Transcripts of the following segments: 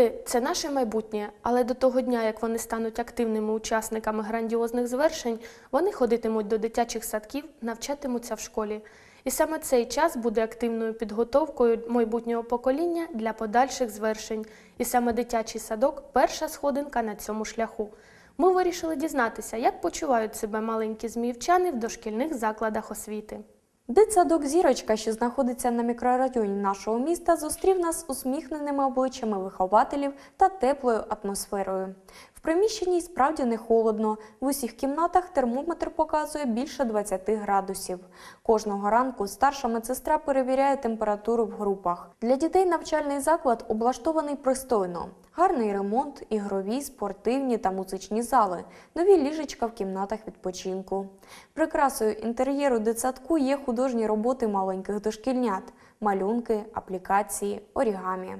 Діти це наше майбутнє, але до того дня, як вони стануть активними учасниками грандіозних звершень, вони ходитимуть до дитячих садків, навчатимуться в школі. І саме цей час буде активною підготовкою майбутнього покоління для подальших звершень. І саме дитячий садок перша сходинка на цьому шляху. Ми вирішили дізнатися, як почувають себе маленькі зміївчани в дошкільних закладах освіти. Дитсадок Зірочка, що знаходиться на мікрорайоні нашого міста, зустрів нас усміхненими обличчями вихователів та теплою атмосферою. В приміщенні справді не холодно. В усіх кімнатах термометр показує більше 20 градусів. Кожного ранку старша медсестра перевіряє температуру в групах. Для дітей навчальний заклад облаштований пристойно. Гарний ремонт, ігрові, спортивні та музичні зали, нові ліжечка в кімнатах відпочинку. Прикрасою інтер'єру дитсадку є художні роботи маленьких дошкільнят, малюнки, аплікації, орігамі.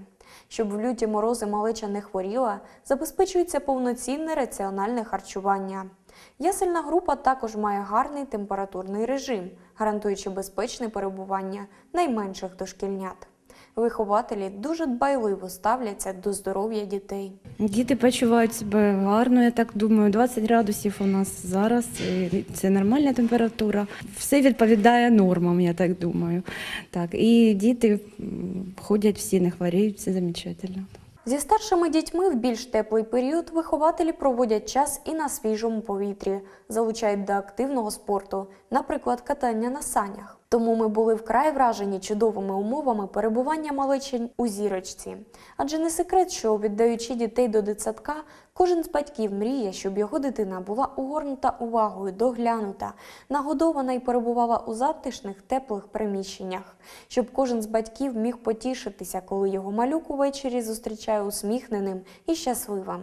Щоб в люті морози малеча не хворіла, забезпечується повноцінне раціональне харчування. Ясельна група також має гарний температурний режим, гарантуючи безпечне перебування найменших дошкільнят. Вихователі дуже дбайливо ставляться до здоров'я дітей. Діти почувають себе гарно, я так думаю. 20 градусів у нас зараз. і Це нормальна температура. Все відповідає нормам, я так думаю. Так, і діти ходять всі, не хворіють, все замечательно. Зі старшими дітьми в більш теплий період вихователі проводять час і на свіжому повітрі, залучають до активного спорту, наприклад, катання на санях. Тому ми були вкрай вражені чудовими умовами перебування малечень у зірочці. Адже не секрет, що віддаючи дітей до дитсадка, кожен з батьків мріє, щоб його дитина була угорнута увагою, доглянута, нагодована і перебувала у затишних теплих приміщеннях, щоб кожен з батьків міг потішитися, коли його малюк увечері зустрічає усміхненим і щасливим.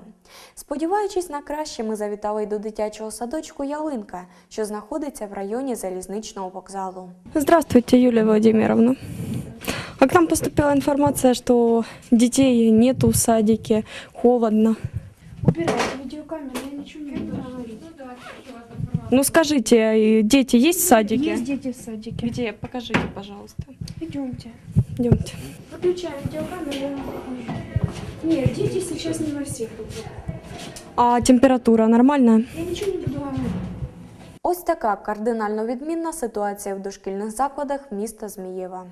Сподіваючись на краще, ми завітали й до дитячого садочку Ялинка, що знаходиться в районі залізничного вокзалу. Здравствуйте, Юлия Владимировна. А к нам поступила информация, что детей нету в садике, холодно. Убирайте видеокамеру, я ничего не буду говорить. Ну скажите, э, дети есть в садике? Есть дети в садике. Где? Покажите, пожалуйста. Идемте. Идемте. Выключаем видеокамеру, я вам покажу. Нет, дети сейчас не во всех группах. А температура нормальная? Я ничего не буду говорить. Ось така кардинально відмінна ситуація в дошкільних закладах міста Змієва.